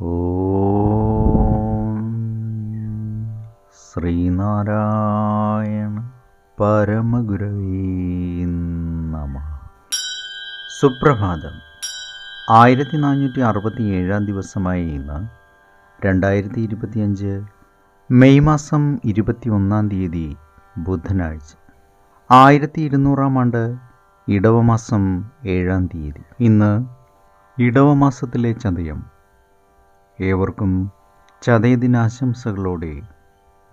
ഓം ശ്രീനാരായണ പരമഗുരവേ നമ. സുപ്രഭാതം. ആയിരത്തി നാനൂറ്റി അറുപത്തി ഏഴാം ദിവസമായ ഇന്ന് രണ്ടായിരത്തി ഇരുപത്തിയഞ്ച് മെയ് മാസം ഇരുപത്തി ഒന്നാം തീയതി ബുധനാഴ്ച. ആയിരത്തി ഇരുന്നൂറാം ആണ്ട് ഇടവമാസം ഏഴാം തീയതി. ഇന്ന് ഇടവമാസത്തിലെ ചതയം ഏവർക്കും ചതയദിനാശംസകളോടെ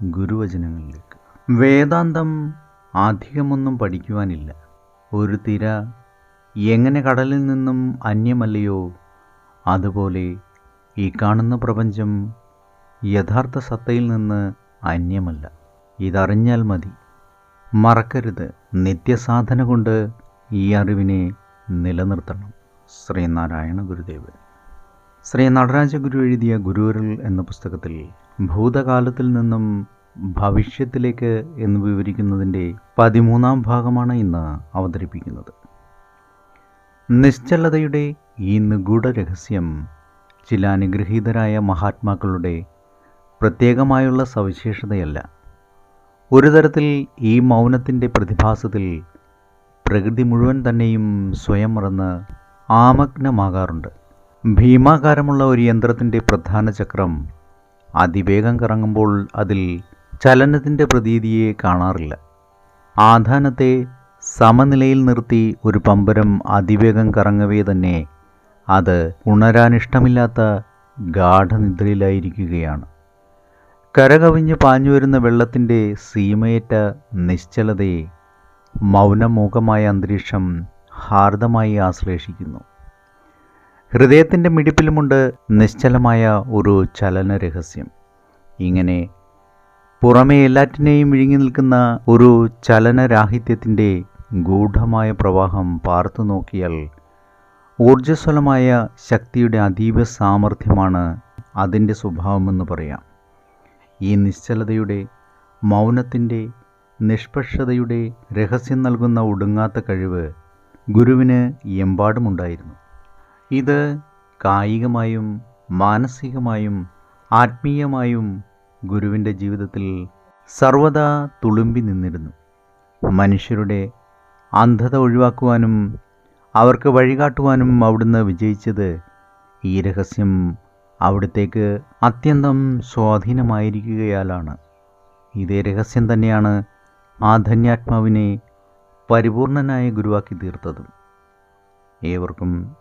ഗുരുവചനങ്ങളിലേക്ക്. വേദാന്തം അധികമൊന്നും പഠിക്കുവാനില്ല. ഒരു തിര എങ്ങനെ കടലിൽ നിന്നും അന്യമല്ലയോ? അതുപോലെ ഈ കാണുന്ന പ്രപഞ്ചം യഥാർത്ഥ സത്തയിൽ നിന്ന് അന്യമല്ല. ഇതറിഞ്ഞാൽ മതി. മറക്കരുത്. നിത്യസാധന കൊണ്ട് ഈ അറിവിനെ നിലനിർത്തണം. ശ്രീനാരായണ ഗുരുദേവൻ. ശ്രീ നടരാജഗുരു എഴുതിയ ഗുരുവരൽ എന്ന പുസ്തകത്തിൽ ഭൂതകാലത്തിൽ നിന്നും ഭവിഷ്യത്തിലേക്ക് എന്ന് വിവരിക്കുന്നതിന്റെ പതിമൂന്നാം ഭാഗമാണ് ഇന്ന് അവതരിപ്പിക്കുന്നത്. നിശ്ചലതയുടെ ഈ നിഗൂഢ രഹസ്യം ചില അനുഗ്രഹീതരായ മഹാത്മാക്കളുടെ പ്രത്യേകമായുള്ള സവിശേഷതയല്ല. ഒരു തരത്തിൽ ഈ മൗനത്തിന്റെ പ്രതിഭാസത്തിൽ പ്രകൃതി മുഴുവൻ തന്നെയും സ്വയം മറന്ന് ആമഗ്നമാകാറുണ്ട്. ഭീമാകാരമുള്ള ഒരു യന്ത്രത്തിന്റെ പ്രധാന ചക്രം അതിവേഗം കറങ്ങുമ്പോൾ അതിൽ ചലനത്തിന്റെ പ്രതീതിയെ കാണാറില്ല. ആധാനത്തെ സമനിലയിൽ നിർത്തി ഒരു പമ്പരം അതിവേഗം കറങ്ങവേ തന്നെ അത് ഉണരാനിഷ്ടമില്ലാത്ത ഗാഠനിദ്രയിലായിരിക്കുകയാണ്. കരകവിഞ്ഞ് പാഞ്ഞു വരുന്ന വെള്ളത്തിന്റെ സീമയേറ്റ നിശ്ചലതയെ മൗനമൂകമായ അന്തരീക്ഷം ഹാർദമായി ആശ്ലേഷിക്കുന്നു. ഹൃദയത്തിന്റെ മിടിപ്പിലുമുണ്ട് നിശ്ചലമായ ഒരു ചലന രഹസ്യം ഇങ്ങനെ പുറമേ എല്ലാറ്റിനെയും വിഴുങ്ങി നിൽക്കുന്ന ഒരു ചലനരാഹിത്യത്തിന്റെ ഗൂഢമായ പ്രവാഹം പാർത്തു നോക്കിയാൽ ഊർജസ്വലമായ ശക്തിയുടെ അതീവ സാമർഥ്യമാണ് അതിന്റെ സ്വഭാവമെന്ന് പറയാം. ഈ നിശ്ചലതയുടെ മൗനത്തിന്റെ നിഷ്പക്ഷതയുടെ രഹസ്യം നൽകുന്ന ഒടുങ്ങാത്ത കഴിവ് ഗുരുവിന് എമ്പാടുമുണ്ടായിരുന്നു. ഇത് കായികമായും മാനസികമായും ആത്മീയമായും ഗുരുവിന്റെ ജീവിതത്തിൽ സർവദാ തുളുമ്പി നിന്നിരുന്നു. മനുഷ്യരുടെ അന്ധത ഒഴിവാക്കുവാനും അവർക്ക് വഴികാട്ടുവാനും അവിടുന്ന് വിജയിച്ചത് ഈ രഹസ്യം അവിടത്തേക്ക് അത്യന്തം സ്വാധീനമായിരിക്കുകയാലാണ്. ഇതേ രഹസ്യം തന്നെയാണ് ആ ധന്യാത്മാവിനെ പരിപൂർണനായ ഗുരുവാക്കി തീർത്തതും. ഏവർക്കും